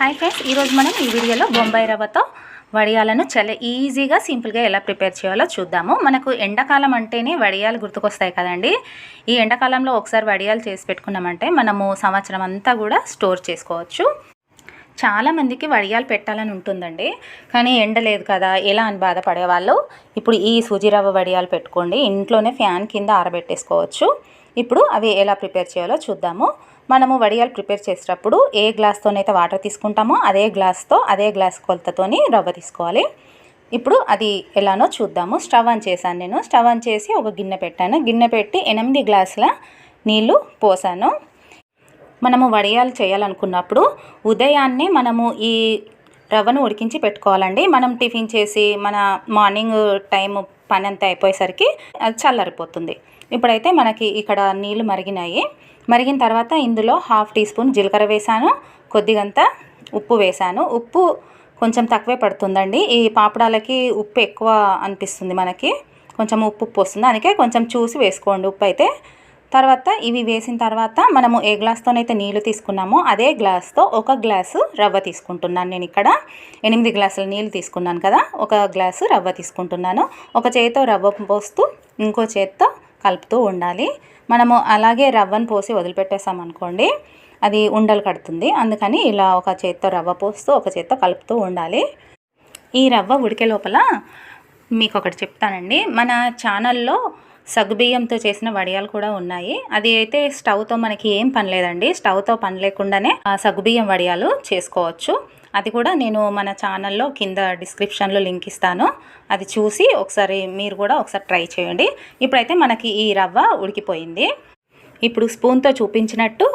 Hi friends ఈరోజు మనం ఈ వీడియోలో బొంబాయి రవ్వతో వడియాలను చాలా ఈజీగా సింపుల్గా ఎలా ప్రిపేర్ చేయాలో చూద్దాము. మనకు ఎండాకాలం అంటేనే వడియాలు గుర్తుకొస్తాయి కదండి. ఈ ఎండాకాలంలో ఒకసారి వడియాలు చేసి పెట్టుకున్నామంటే మనము సంవత్సరం అంతా కూడా స్టోర్ చేసుకోవచ్చు. చాలామందికి వడియాలు పెట్టాలని ఉంటుందండి. కానీ ఎండ లేదు కదా ఎలా అని బాధపడే వాళ్ళు ఇప్పుడు ఈ సూజీరవ్వ వడియాలు పెట్టుకోండి. ఇంట్లోనే ఫ్యాన్ కింద ఆరబెట్టేసుకోవచ్చు. ఇప్పుడు అవి ఎలా ప్రిపేర్ చేయాలో చూద్దాము. మనము వడియాలు ప్రిపేర్ చేసేటప్పుడు ఏ గ్లాస్తోనైతే వాటర్ తీసుకుంటామో అదే గ్లాస్తో అదే గ్లాస్ కొలతతోని రవ్వ తీసుకోవాలి. ఇప్పుడు అది ఎలానో చూద్దాము. స్టవ్ ఆన్ చేశాను నేను. స్టవ్ ఆన్ చేసి ఒక గిన్నె పెట్టాను. గిన్నె పెట్టి ఎనిమిది గ్లాసుల నీళ్ళు పోసాను. మనము వడియాలు చేయాలనుకున్నప్పుడు ఉదయాన్నే మనము ఈ రవ్వను ఉడికించి పెట్టుకోవాలండి. మనం టిఫిన్ చేసి మన మార్నింగ్ టైం పని అంతా అయిపోయేసరికి అది చల్లారిపోతుంది. ఇప్పుడైతే మనకి ఇక్కడ నీళ్ళు మరిగినాయి. మరిగిన తర్వాత ఇందులో హాఫ్ టీ స్పూన్ జీలకర్ర వేసాను కొద్దిగంత ఉప్పు వేసాను. ఉప్పు కొంచెం తక్కువే పడుతుందండి. ఈ పాపడాలకి ఉప్పు ఎక్కువ అనిపిస్తుంది మనకి. కొంచెం ఉప్పు ఉప్పు వస్తుంది. అందుకే కొంచెం చూసి వేసుకోండి ఉప్పు అయితే. తర్వాత ఇవి వేసిన తర్వాత మనము ఏ గ్లాస్తోనైతే నీళ్ళు తీసుకున్నామో అదే గ్లాస్తో ఒక గ్లాసు రవ్వ తీసుకుంటున్నాను నేను ఇక్కడ. ఎనిమిది గ్లాసుల నీళ్ళు తీసుకున్నాను కదా ఒక గ్లాసు రవ్వ తీసుకుంటున్నాను. ఒక చేతితో రవ్వ పోస్తూ ఇంకో చేత్తో కలుపుతూ ఉండాలి. మనము అలాగే రవ్వను పోసి వదిలిపెట్టేసాం అనుకోండి అది ఉండలు కడుతుంది. అందుకని ఇలా ఒక చేత్తో రవ్వ పోస్తూ ఒక చేత్తో కలుపుతూ ఉండాలి. ఈ రవ్వ ఉడికే లోపల మీకు ఒకటి చెప్తానండి. మన ఛానల్లో సగ్గుబియ్యంతో చేసిన వడియాలు కూడా ఉన్నాయి. అది అయితే స్టవ్తో మనకి ఏం పని లేదండి. స్టవ్తో పని లేకుండానే ఆ సగ్గుబియ్యం వడియాలు చేసుకోవచ్చు. అది కూడా నేను మన ఛానల్లో కింద డిస్క్రిప్షన్లో లింక్ ఇస్తాను. అది చూసి ఒకసారి మీరు కూడా ఒకసారి ట్రై చేయండి. ఇప్పుడైతే మనకి ఈ రవ్వ ఉడికిపోయింది. ఇప్పుడు స్పూన్తో చూపించినట్టు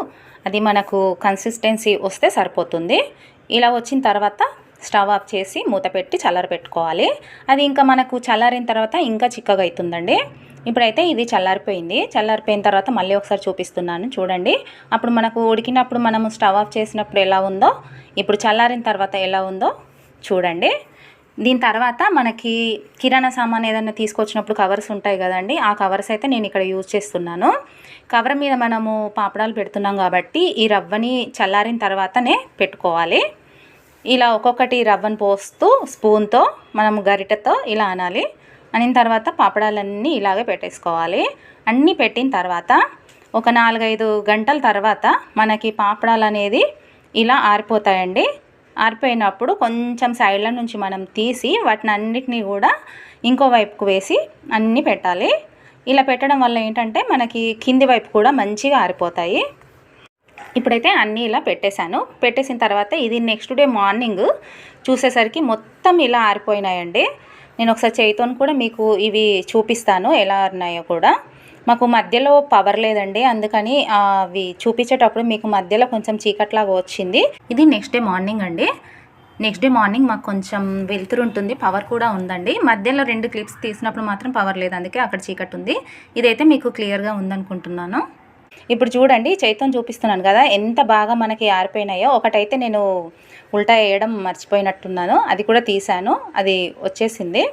అది మనకు కన్సిస్టెన్సీ వస్తే సరిపోతుంది. ఇలా వచ్చిన తర్వాత స్టవ్ ఆఫ్ చేసి మూత పెట్టి చల్లర పెట్టుకోవాలి. అది ఇంకా మనకు చల్లారిన తర్వాత ఇంకా చిక్కగా అవుతుందండి. ఇప్పుడైతే ఇది చల్లారిపోయింది. చల్లారిపోయిన తర్వాత మళ్ళీ ఒకసారి చూపిస్తున్నాను. చూడండి. అప్పుడు మనకు ఉడికినప్పుడు మనము స్టవ్ ఆఫ్ చేసినప్పుడు ఎలా ఉందో ఇప్పుడు చల్లారిన తర్వాత ఎలా ఉందో చూడండి. దీని తర్వాత మనకి కిరాణా సామాన్ ఏదైనా తీసుకొచ్చినప్పుడు కవర్స్ ఉంటాయి కదండి ఆ కవర్స్ అయితే నేను ఇక్కడ యూజ్ చేస్తున్నాను. కవర్ మీద మనము పాపడాలు పెడుతున్నాం కాబట్టి ఈ రవ్వని చల్లారిన తర్వాతనే పెట్టుకోవాలి. ఇలా ఒక్కొక్కటి రవ్వను పోస్తూ స్పూన్తో మనం గరిటెతో ఇలా అనాలి. అనిన తర్వాత పాపడాలన్నీ ఇలాగే పెట్టేసుకోవాలి. అన్నీ పెట్టిన తర్వాత ఒక నాలుగైదు గంటల తర్వాత మనకి పాపడాలు అనేది ఇలా ఆరిపోతాయండి. ఆరిపోయినప్పుడు కొంచెం సైడ్ల నుంచి మనం తీసి వాటిని అన్నిటినీ కూడా ఇంకో వైపుకు వేసి అన్నీ పెట్టాలి. ఇలా పెట్టడం వల్ల ఏంటంటే మనకి కింది వైపు కూడా మంచిగా ఆరిపోతాయి. ఇప్పుడైతే అన్నీ ఇలా పెట్టేశాను. పెట్టేసిన తర్వాత ఇది నెక్స్ట్ డే మార్నింగ్ చూసేసరికి మొత్తం ఇలా ఆరిపోయినాయండి. నేను ఒకసారి చేయితో కూడా మీకు ఇవి చూపిస్తాను ఎలా ఉన్నాయో కూడా. మాకు మధ్యలో పవర్ లేదండి అందుకని అవి చూపించేటప్పుడు మీకు మధ్యలో కొంచెం చీకట్లాగా వచ్చింది. ఇది నెక్స్ట్ డే మార్నింగ్ అండి. నెక్స్ట్ డే మార్నింగ్ మాకు కొంచెం వెలుతురు ఉంటుంది పవర్ కూడా ఉందండి. మధ్యలో రెండు క్లిప్స్ తీసినప్పుడు మాత్రం పవర్ లేదు అందుకే అక్కడ చీకటి ఉంది. ఇదైతే మీకు క్లియర్గా ఉందనుకుంటున్నాను. ఇప్పుడు చూడండి చైతం చూపిస్తున్నాను కదా ఎంత బాగా మనకి ఆరిపోయినాయో. ఒకటైతే నేను ఉల్టా వేయడం మర్చిపోయినట్టున్నాను. అది కూడా తీసాను అది వచ్చేసింది.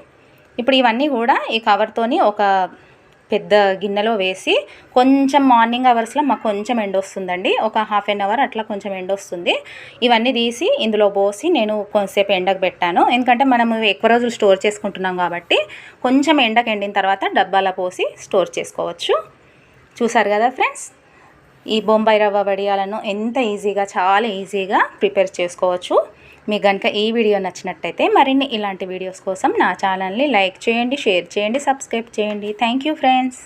ఇప్పుడు ఇవన్నీ కూడా ఈ కవర్తోని ఒక పెద్ద గిన్నెలో వేసి కొంచెం మార్నింగ్ అవర్స్లో మాకు కొంచెం ఎండ వస్తుందండి. ఒక హాఫ్ అన్ అవర్ అట్లా కొంచెం ఎండ వస్తుంది. ఇవన్నీ తీసి ఇందులో పోసి నేను కొంతసేపు ఎండకు పెట్టాను. ఎందుకంటే మనం ఎక్కువ రోజులు స్టోర్ చేసుకుంటున్నాం కాబట్టి కొంచెం ఎండకు ఎండిన తర్వాత డబ్బాలో పోసి స్టోర్ చేసుకోవచ్చు. చూసారు కదా ఫ్రెండ్స్? ఈ బొంబాయి రవ్వ వడియాలను ఎంత ఈజీగా చాలా ఈజీగా ప్రిపేర్ చేసుకోవచ్చు. మీకు కనుక ఈ వీడియో నచ్చినట్టయితే మరిన్ని ఇలాంటి వీడియోస్ కోసం నా ఛానల్ని లైక్ చేయండి షేర్ చేయండి సబ్స్క్రైబ్ చేయండి. Thank you friends.